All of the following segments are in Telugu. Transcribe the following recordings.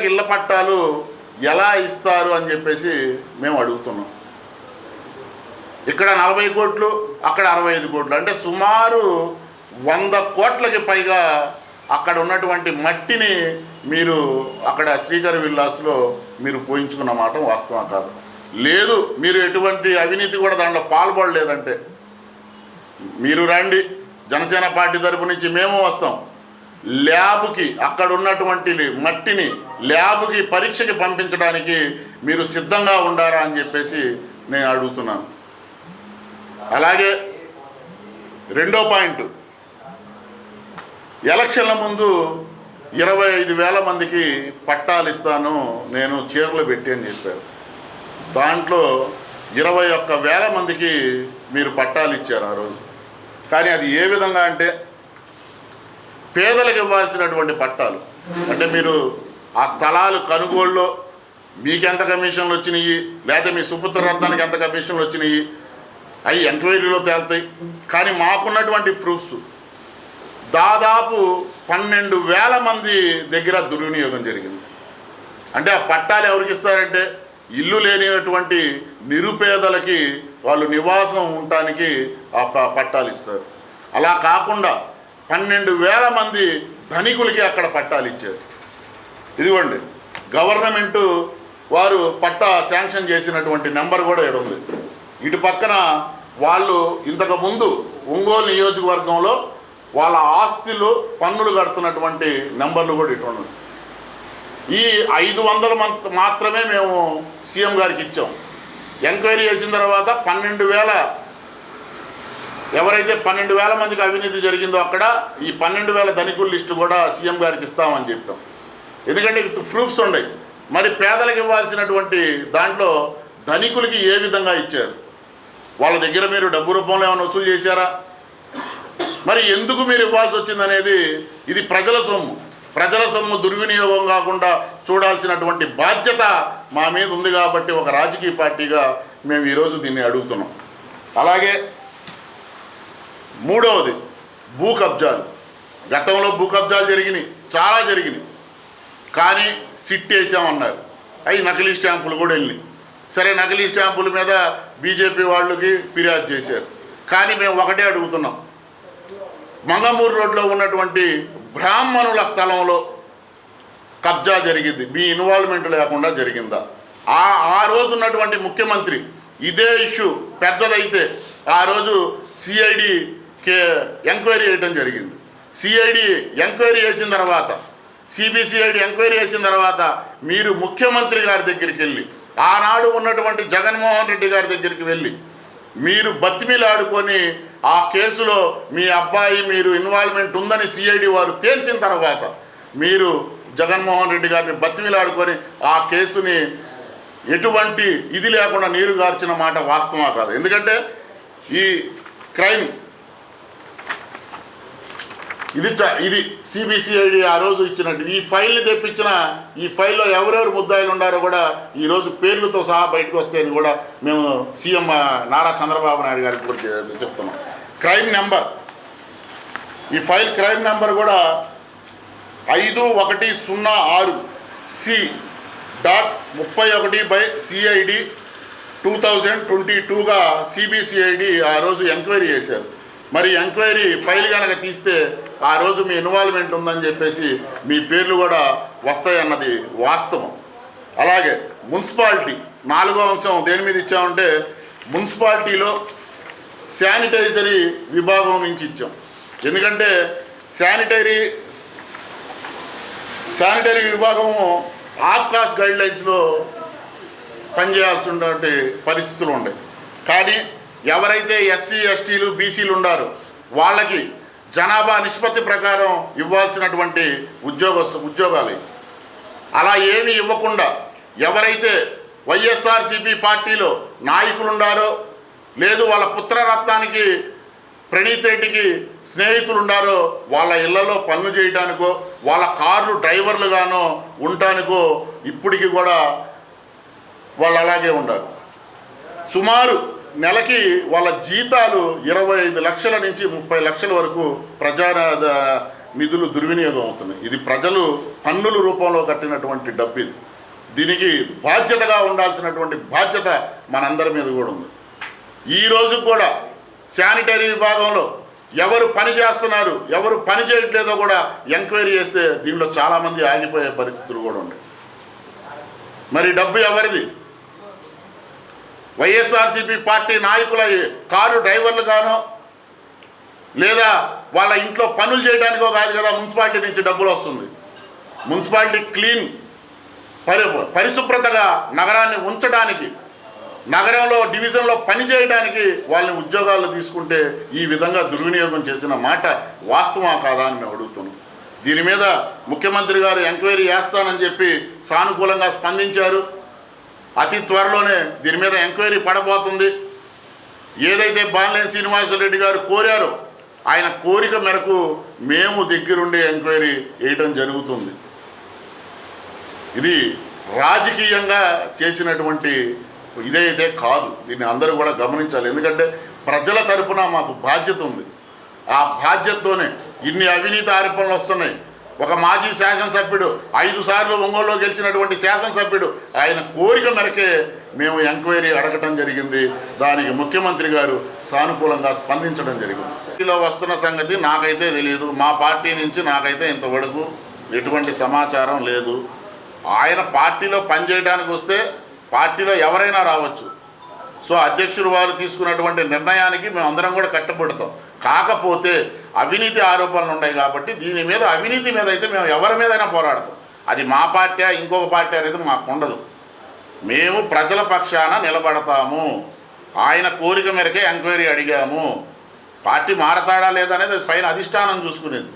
పేదలకు ఇళ్ళ పట్టాలు ఎలా ఇస్తారు అని చెప్పేసి మేము అడుగుతున్నాం. ఇక్కడ నలభై కోట్లు అక్కడ అరవై ఐదు కోట్లు. అంటే సుమారు వంద కోట్లకి పైగా అక్కడ ఉన్నటువంటి మట్టిని మీరు అక్కడ శ్రీకర విల్లాస్లో మీరు పోయించుకున్న మాట వాస్తవం కాదు. లేదు మీరు ఎటువంటి అవినీతి కూడా దాంట్లో పాల్పడలేదంటే. మీరు రండి జనసేన పార్టీ తరపు నుంచి మేము వస్తాం. ల్యాబ్కి అక్కడ ఉన్నటువంటి మట్టిని ల్యాబ్కి పరీక్షకి పంపించడానికి మీరు సిద్ధంగా ఉండారా అని చెప్పేసి నేను అడుగుతున్నాను. అలాగే రెండో పాయింట్. ఎలక్షన్ల ముందు ఇరవై ఐదు వేల మందికి పట్టాలు ఇస్తాను నేను చీరలు పెట్టి అని చెప్పారు. దాంట్లో ఇరవై ఒక్క వేల మందికి మీరు పట్టాలు ఇచ్చారు ఆ రోజు. కానీ అది ఏ విధంగా అంటే పేదలకు ఇవ్వాల్సినటువంటి పట్టాలు. అంటే మీరు ఆ స్థలాలు కొనుగోలులో మీకెంత కమిషన్లు వచ్చినాయి? లేదా మీ సుపుత్ర రత్నానికి ఎంత కమిషన్లు వచ్చినాయి? అవి ఎంక్వైరీలో తేలుతాయి. కానీ మాకున్నటువంటి ప్రూఫ్స్. దాదాపు పన్నెండు వేల మంది దగ్గర దుర్వినియోగం జరిగింది. అంటే ఆ పట్టాలు ఎవరికి ఇస్తారంటే ఇల్లు లేనిటువంటి నిరుపేదలకి వాళ్ళు నివాసం ఉండటానికి ఆ ప- పట్టాలు ఇస్తారు. అలా కాకుండా పన్నెండు వేల మంది ధనికులకి అక్కడ పట్టాలు ఇచ్చారు. ఇదిగోండి గవర్నమెంటు వారు పట్టా శాంక్షన్ చేసినటువంటి నెంబర్ కూడా ఇక్కడ ఉంది. ఇటు పక్కన వాళ్ళు ఇంతకుముందు ఒంగోలు నియోజకవర్గంలో వాళ్ళ ఆస్తులు పన్నులు కడుతున్నటువంటి నెంబర్లు కూడా ఇటు ఉన్నాయి. ఈ ఐదు వందల మంత్ మాత్రమే మేము సీఎం గారికి ఇచ్చాం. ఎంక్వైరీ చేసిన తర్వాత పన్నెండు వేల ఎవరైతే పన్నెండు వేల మందికి అవినీతి జరిగిందో అక్కడ ఈ పన్నెండు వేల ధనికుల లిస్టు కూడా సీఎం గారికి ఇస్తామని చెప్పాం. ఎందుకంటే ప్రూఫ్స్ ఉన్నాయి మరి పేదలకు ఇవ్వాల్సినటువంటి దాంట్లో ధనికులకి ఏ విధంగా ఇచ్చారు? వాళ్ళ దగ్గర మీరు డబ్బు రూపంలో ఏమైనా వసూలు చేశారా? మరి ఎందుకు మీరు ఇవ్వాల్సి వచ్చిందనేది ఇది ప్రజల సొమ్ము. ప్రజల సొమ్ము దుర్వినియోగం కాకుండా చూడాల్సినటువంటి బాధ్యత మా మీద ఉంది కాబట్టి ఒక రాజకీయ పార్టీగా మేము ఈరోజు దీన్ని అడుగుతున్నాం. అలాగే మూడవది భూ కబ్జాలు. గతంలో భూ కబ్జాలు జరిగినాయి చాలా జరిగినాయి. కానీ సిట్ వేసామన్నారు. అవి నకిలీ స్టాంపులు కూడా వెళ్ళినాయి. సరే నకిలీ స్టాంపుల మీద బీజేపీ వాళ్ళకి ఫిర్యాదు చేశారు. కానీ మేము ఒకటే అడుగుతున్నాం. మంగమూరు రోడ్లో ఉన్నటువంటి బ్రాహ్మణుల స్థలంలో కబ్జా జరిగింది. మీ ఇన్వాల్వ్మెంట్ లేకుండా జరిగిందా? ఆ ఆ రోజు ఉన్నటువంటి ముఖ్యమంత్రి ఇదే ఇష్యూ పెద్దదైతే ఆ రోజు సిఐడి కే ఎంక్వైరీ చేయడం జరిగింది. సిఐడి ఎంక్వైరీ చేసిన తర్వాత సిబిసిఐడి ఎంక్వైరీ చేసిన తర్వాత మీరు ముఖ్యమంత్రి గారి దగ్గరికి వెళ్ళి ఆనాడు ఉన్నటువంటి జగన్మోహన్ రెడ్డి గారి దగ్గరికి వెళ్ళి మీరు బతిమిలాడుకొని ఆ కేసులో మీ అబ్బాయి మీరు ఇన్వాల్వ్మెంట్ ఉందని సిఐడి వారు తేల్చిన తర్వాత మీరు జగన్మోహన్ రెడ్డి గారిని బతిమిలాడుకొని ఆ కేసుని ఎటువంటి ఇది లేకుండా నీరు గార్చిన మాట వాస్తవం కాదు. ఎందుకంటే ఈ క్రైమ్ ఇది చ- ఇది సిబిసిఐడి ఆ రోజు ఇచ్చినట్టు ఈ ఫైల్ని తెప్పించిన ఈ ఫైల్లో ఎవరెవరు ముద్దాయిలు ఉన్నారో కూడా ఈ రోజు పేర్లతో సహా బయటకు వస్తాయని కూడా మేము సీఎం నారా చంద్రబాబు నాయుడు గారికి కూడా చెప్తున్నాం. Crime number. ఈ ఫైల్ క్రైమ్ నెంబర్ కూడా ఐదు ఒకటి సున్నా ఆరు సి డాట్ ముప్పై ఒకటి by CID two thousand twenty టూగా సిబిసిఐడి ఆ రోజు ఎంక్వైరీ చేశారు. మరి ఎంక్వైరీ ఫైల్ కనుక తీస్తే ఆ రోజు మీ ఇన్వాల్వ్మెంట్ ఉందని చెప్పేసి మీ పేర్లు కూడా వస్తాయన్నది వాస్తవం. అలాగే మున్సిపాలిటీ నాలుగో అంశం దేని మీద ఇచ్చామంటే మున్సిపాలిటీలో శానిటైజరీ విభాగం నుంచి ఇచ్చాం. ఎందుకంటే శానిటరీ శానిటరీ విభాగము ఆప్కాస్ గైడ్ లైన్స్లో పనిచేయాల్సినటువంటి పరిస్థితులు ఉన్నాయి కానీ ఎవరైతే ఎస్సీ ఎస్టీలు బీసీలు ఉన్నారో వాళ్ళకి జనాభా నిష్పత్తి ప్రకారం ఇవ్వాల్సినటువంటి ఉద్యోగస్తు ఉద్యోగాలు. అలా ఏమి ఇవ్వకుండా ఎవరైతే వైఎస్ఆర్సీపీ పార్టీలో నాయకులుండారో లేదు వాళ్ళ పుత్రరత్నానికి ప్రణీత్ రెడ్డికి స్నేహితులుండారో వాళ్ళ ఇళ్ళలో పనులు చేయడానికో వాళ్ళ కార్లు డ్రైవర్లుగానో ఉండటానికో ఇప్పటికి కూడా వాళ్ళు అలాగే ఉండాలి. సుమారు నెలకి వాళ్ళ జీతాలు ఇరవై ఐదు లక్షల నుంచి ముప్పై లక్షల వరకు ప్రజా నిధులు దుర్వినియోగం అవుతున్నాయి. ఇది ప్రజలు పన్నుల రూపంలో కట్టినటువంటి డబ్బు ఇది. దీనికి బాధ్యతగా ఉండాల్సినటువంటి బాధ్యత మనందరి మీద కూడా ఉంది. ఈ రోజు కూడా శానిటరీ విభాగంలో ఎవరు పని చేస్తున్నారు ఎవరు పని చేయట్లేదో కూడా ఎంక్వైరీ చేస్తే దీనిలో చాలామంది ఆగిపోయే పరిస్థితులు కూడా ఉన్నాయి. మరి డబ్బు ఎవరిది? వైఎస్ఆర్సీపీ పార్టీ నాయకుల కారు డ్రైవర్లుగానో లేదా వాళ్ళ ఇంట్లో పనులు చేయడానికో కాదు కదా మున్సిపాలిటీ నుంచి డబ్బులు వస్తుంది. మున్సిపాలిటీ క్లీన్ పరి పరిశుభ్రతగా నగరాన్ని ఉంచడానికి నగరంలో డివిజన్లో పని చేయడానికి వాళ్ళని ఉద్యోగాలు తీసుకుంటే ఈ విధంగా దుర్వినియోగం చేసిన మాట వాస్తవా కాదా అని మేము అడుగుతున్నాం. దీని మీద ముఖ్యమంత్రి గారు ఎంక్వైరీ చేస్తానని చెప్పి సానుకూలంగా స్పందించారు. అతి త్వరలోనే దీని మీద ఎంక్వైరీ పడబోతుంది. ఏదైతే బాలినేని శ్రీనివాసరెడ్డి గారు కోరారో ఆయన కోరిక మేరకు మేము దగ్గరుండి ఎంక్వైరీ వేయటం జరుగుతుంది. ఇది రాజకీయంగా చేసినటువంటి ఇదైతే కాదు. దీన్ని అందరూ కూడా గమనించాలి. ఎందుకంటే ప్రజల తరపున మాకు బాధ్యత ఉంది. ఆ బాధ్యతతోనే ఇన్ని అవినీతి ఆరోపణలు వస్తున్నాయి. ఒక మాజీ శాసనసభ్యుడు ఐదు సార్లు ఒంగోలులో గెలిచినటువంటి శాసనసభ్యుడు ఆయన కోరిక మేరకే మేము ఎంక్వైరీ అడగటం జరిగింది. దానికి ముఖ్యమంత్రి గారు సానుకూలంగా స్పందించడం జరిగింది. పార్టీలో వస్తున్న సంగతి నాకైతే తెలియదు మా పార్టీ నుంచి నాకైతే ఇంతవరకు ఎటువంటి సమాచారం లేదు. ఆయన పార్టీలో పనిచేయడానికి వస్తే పార్టీలో ఎవరైనా రావచ్చు. సో అధ్యక్షుడు వారు తీసుకున్నటువంటి నిర్ణయానికి మేము అందరం కూడా కట్టుబడతాం. కాకపోతే అవినీతి ఆరోపణలు ఉన్నాయి కాబట్టి దీని మీద అవినీతి మీద అయితే మేము ఎవరి మీదైనా పోరాడతాం. అది మా పార్టీ ఇంకొక పార్టీ అనేది మాకు ఉండదు. మేము ప్రజల పక్షాన నిలబడతాము. ఆయన కోరిక మేరకే ఎంక్వైరీ అడిగాము. పార్టీ మారతాడా లేదా అనేది పైన అధిష్టానం చూసుకునేది.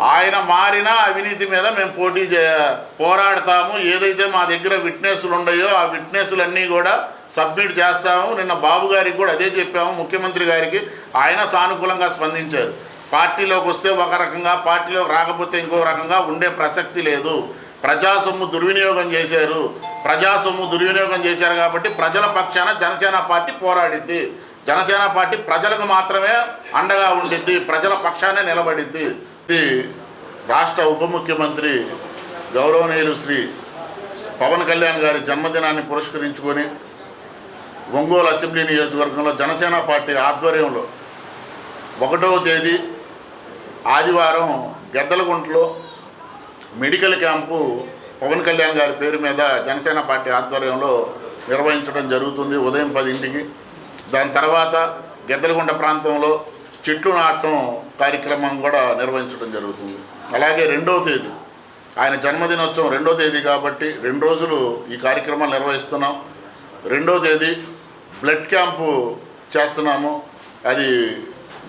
ఆయన మారిన అవినీతి మీద మేము పోటీ పోరాడతాము. ఏదైతే మా దగ్గర విట్నెస్లు ఉన్నాయో ఆ విట్నెస్లన్నీ కూడా సబ్మిట్ చేస్తాము. నిన్న బాబు గారికి కూడా అదే చెప్పాము. ముఖ్యమంత్రి గారికి ఆయన సానుకూలంగా స్పందించారు. పార్టీలోకి వస్తే ఒక రకంగా పార్టీలోకి రాకపోతే ఇంకో రకంగా ఉండే ప్రసక్తి లేదు. ప్రజా సొమ్ము దుర్వినియోగం చేశారు. ప్రజా సొమ్ము దుర్వినియోగం చేశారు కాబట్టి ప్రజల పక్షాన జనసేన పార్టీ పోరాడిద్ది. జనసేన పార్టీ ప్రజలకు మాత్రమే అండగా ఉండిద్ది. ప్రజల పక్షానే నిలబడిద్ది. రాష్ట్ర ఉప ముఖ్యమంత్రి గౌరవనీయులు శ్రీ పవన్ కళ్యాణ్ గారి జన్మదినాన్ని పురస్కరించుకొని ఒంగోలు అసెంబ్లీ నియోజకవర్గంలో జనసేన పార్టీ ఆధ్వర్యంలో ఒకటవ తేదీ ఆదివారం గద్దలగుంటలో మెడికల్ క్యాంపు పవన్ కళ్యాణ్ గారి పేరు మీద జనసేన పార్టీ ఆధ్వర్యంలో నిర్వహించడం జరుగుతుంది ఉదయం పదింటికి. దాని తర్వాత గెద్దలగుంట ప్రాంతంలో చెట్లు నాటడం కార్యక్రమం కూడా నిర్వహించడం జరుగుతుంది. అలాగే రెండవ తేదీ ఆయన జన్మదినోత్సవం రెండో తేదీ కాబట్టి రెండు రోజులు ఈ కార్యక్రమాలు నిర్వహిస్తున్నాం. రెండో తేదీ బ్లడ్ క్యాంపు చేస్తున్నాము. అది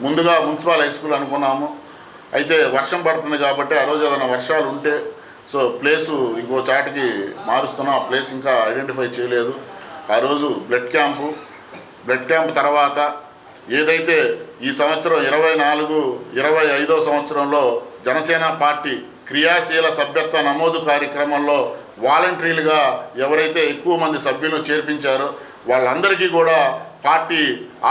ముందుగా మున్సిపల్ హై స్కూల్ అనుకున్నాము. అయితే వర్షం పడుతుంది కాబట్టి ఆ రోజు ఏదైనా వర్షాలు ఉంటే సో ప్లేసు ఇంకో చాటికి మారుస్తున్నాం. ఆ ప్లేస్ ఇంకా ఐడెంటిఫై చేయలేదు. ఆ రోజు బ్లడ్ క్యాంపు. బ్లడ్ క్యాంప్ తర్వాత ఏదైతే ఈ సంవత్సరం ఇరవై నాలుగు ఇరవై ఐదో సంవత్సరంలో జనసేన పార్టీ క్రియాశీల సభ్యత్వ నమోదు కార్యక్రమంలో వాలంటరీలుగా ఎవరైతే ఎక్కువ మంది సభ్యులు చేర్పించారో వాళ్ళందరికీ కూడా పార్టీ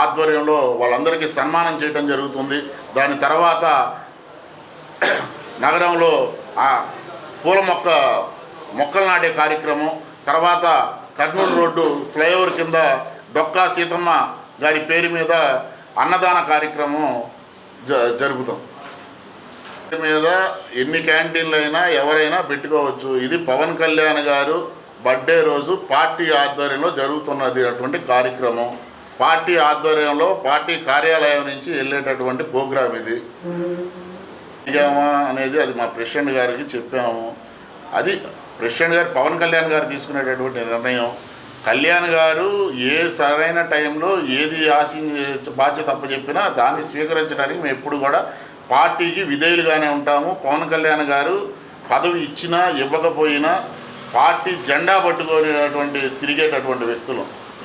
ఆధ్వర్యంలో వాళ్ళందరికీ సన్మానం చేయడం జరుగుతుంది. దాని తర్వాత నగరంలో పూల మొక్క మొక్కలు నాటే కార్యక్రమం తర్వాత కర్నూలు రోడ్డు ఫ్లైఓవర్ కింద డొక్కా సీతమ్మ గారి పేరు మీద అన్నదాన కార్యక్రమం జ జరుపుతాం మీద ఎన్ని క్యాంటీన్లు అయినా ఎవరైనా పెట్టుకోవచ్చు. ఇది పవన్ కళ్యాణ్ గారు బర్త్డే రోజు పార్టీ ఆధ్వర్యంలో జరుగుతున్నది అటువంటి కార్యక్రమం. పార్టీ ఆధ్వర్యంలో పార్టీ కార్యాలయం నుంచి వెళ్ళేటటువంటి ప్రోగ్రాం ఇది. అడిగామా అనేది అది మా ప్రెసిడెంట్ గారికి చెప్పాము. అది ప్రెసిడెంట్ గారు పవన్ కళ్యాణ్ గారు తీసుకునేటటువంటి నిర్ణయం. కళ్యాణ్ గారు ఏ సరైన టైంలో ఏది ఆశి బాధ్యత అప్పచెప్పినా దాన్ని స్వీకరించడానికి మేము ఎప్పుడు కూడా పార్టీకి విధేయులుగానే ఉంటాము. పవన్ కళ్యాణ్ గారు పదవి ఇచ్చినా ఇవ్వకపోయినా పార్టీ జెండా పట్టుకునేటువంటి తిరిగేటటువంటి వ్యక్తులు.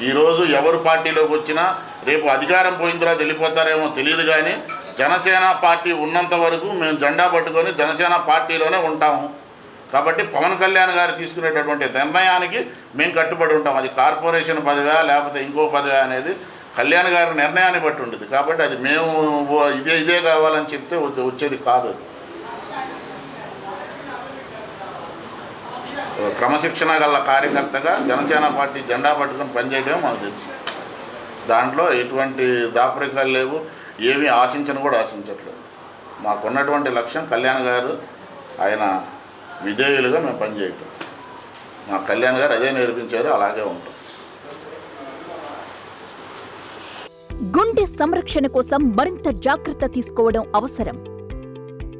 ఈరోజు ఎవరు పార్టీలోకి వచ్చినా రేపు అధికారం పోయిన తర్వాత వెళ్ళిపోతారేమో తెలియదు కానీ జనసేన పార్టీ ఉన్నంత వరకు మేము జెండా పట్టుకొని జనసేన పార్టీలోనే ఉంటాము. కాబట్టి పవన్ కళ్యాణ్ గారు తీసుకునేటటువంటి నిర్ణయానికి మేము కట్టుబడి ఉంటాం. అది కార్పొరేషన్ పదవా లేకపోతే ఇంకో పదవా అనేది కళ్యాణ్ గారి నిర్ణయాన్ని బట్టి ఉంటుంది. కాబట్టి అది మేము ఇదే ఇదే కావాలని చెప్తే వచ్చేది కాదు క్రమశిక్షణ గల కార్యకర్తగా జనసేన పార్టీ జెండా పట్టుకొని పనిచేయడం మనకు తెలుసు. దాంట్లో ఎటువంటి దాపరికాలు లేవు. ఏమీ ఆశించను కూడా ఆశించట్లేదు. మాకున్నటువంటి లక్ష్యం కళ్యాణ్ గారు ఆయన విధేయులుగా మేము పనిచేయటం. మా కళ్యాణ్ గారు అదే నేర్పించారు అలాగే ఉంటాం. గుండె సంరక్షణ కోసం మరింత జాగ్రత్త తీసుకోవడం అవసరం.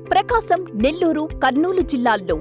ప్రకాశం నెల్లూరు కర్నూలు జిల్లాల్లో